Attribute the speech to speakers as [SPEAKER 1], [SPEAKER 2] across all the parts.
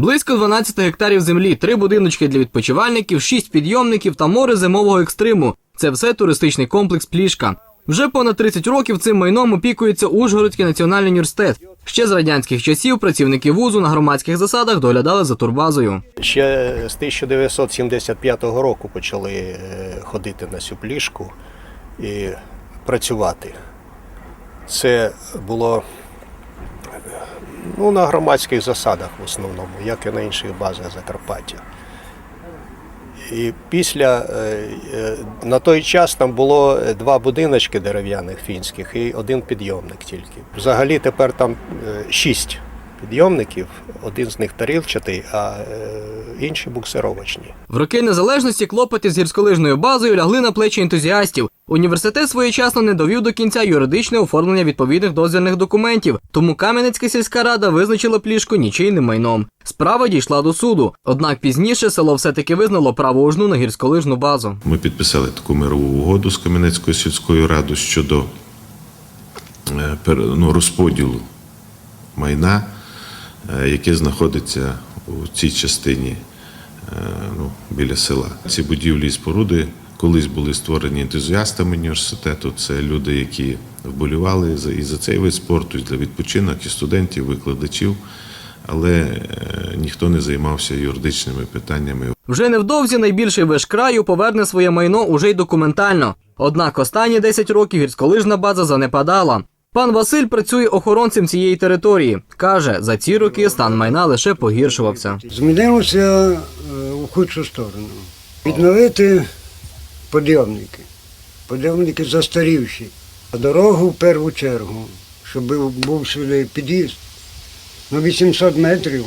[SPEAKER 1] Близько 12 гектарів землі, три будиночки для відпочивальників, шість підйомників та море зимового екстриму. Це все туристичний комплекс Плішка. Вже понад 30 років цим майном опікується Ужгородський національний університет. Ще з радянських часів працівники вузу на громадських засадах доглядали за турбазою.
[SPEAKER 2] Ще з 1975 року почали е, ходити на цю плішку і працювати. Це було ну, на громадських засадах в основному, як і на інших базах Закарпаття. І після е, е, на той час там було е, два будиночки дерев'яних фінських і один підйомник тільки. Взагалі тепер там шість підйомників, один з них тарілчатий, а інші буксировочні.
[SPEAKER 1] В роки незалежності клопоти з гірськолижною базою лягли на плечі ентузіастів. Університет своєчасно не довів до кінця юридичне оформлення відповідних дозвільних документів, тому Кам'янецька сільська рада визначила плішку нічийним майном. Справа дійшла до суду. Однак пізніше село все-таки визнало право ужну на гірськолижну базу.
[SPEAKER 3] Ми підписали таку мирову угоду з Кам'янецькою сільською радою щодо е, ну, розподілу майна, е, яке знаходиться у цій частині е, ну, біля села. Ці будівлі і споруди колись були створені ентузіастами університету. Це люди, які вболівали за і за цей вид спорту, і для відпочинок, і студентів, викладачів. Але е, ніхто не займався юридичними питаннями
[SPEAKER 1] Вже невдовзі найбільший виш краю поверне своє майно уже й документально. Однак останні 10 років гірськолижна база занепадала. Пан Василь працює охоронцем цієї території. Каже, за ці роки стан майна лише погіршувався.
[SPEAKER 4] Змінилося е, у худшу сторону. Відновити підйомники. Підйомники застарівші. А дорогу в першу чергу, щоб був, сюди під'їзд. На 800 метрів,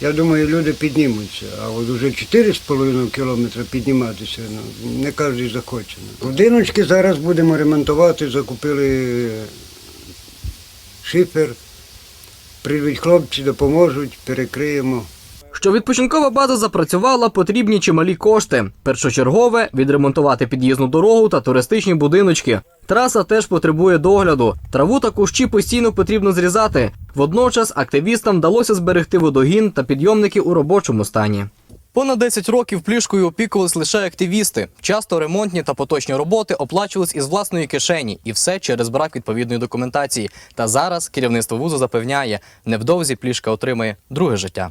[SPEAKER 4] я думаю, люди піднімуться. А от уже 4,5 кілометри підніматися, ну, не кожен захоче. Будиночки зараз будемо ремонтувати, закупили шифер. Прийдуть хлопці, допоможуть, перекриємо.
[SPEAKER 1] Щоб відпочинкова база запрацювала, потрібні чималі кошти. Першочергове відремонтувати під'їзну дорогу та туристичні будиночки. Траса теж потребує догляду. Траву та кущі постійно потрібно зрізати. Водночас активістам вдалося зберегти водогін та підйомники у робочому стані. Понад 10 років плішкою опікувались лише активісти. Часто ремонтні та поточні роботи оплачувались із власної кишені, і все через брак відповідної документації. Та зараз керівництво вузу запевняє, невдовзі плішка отримає друге життя.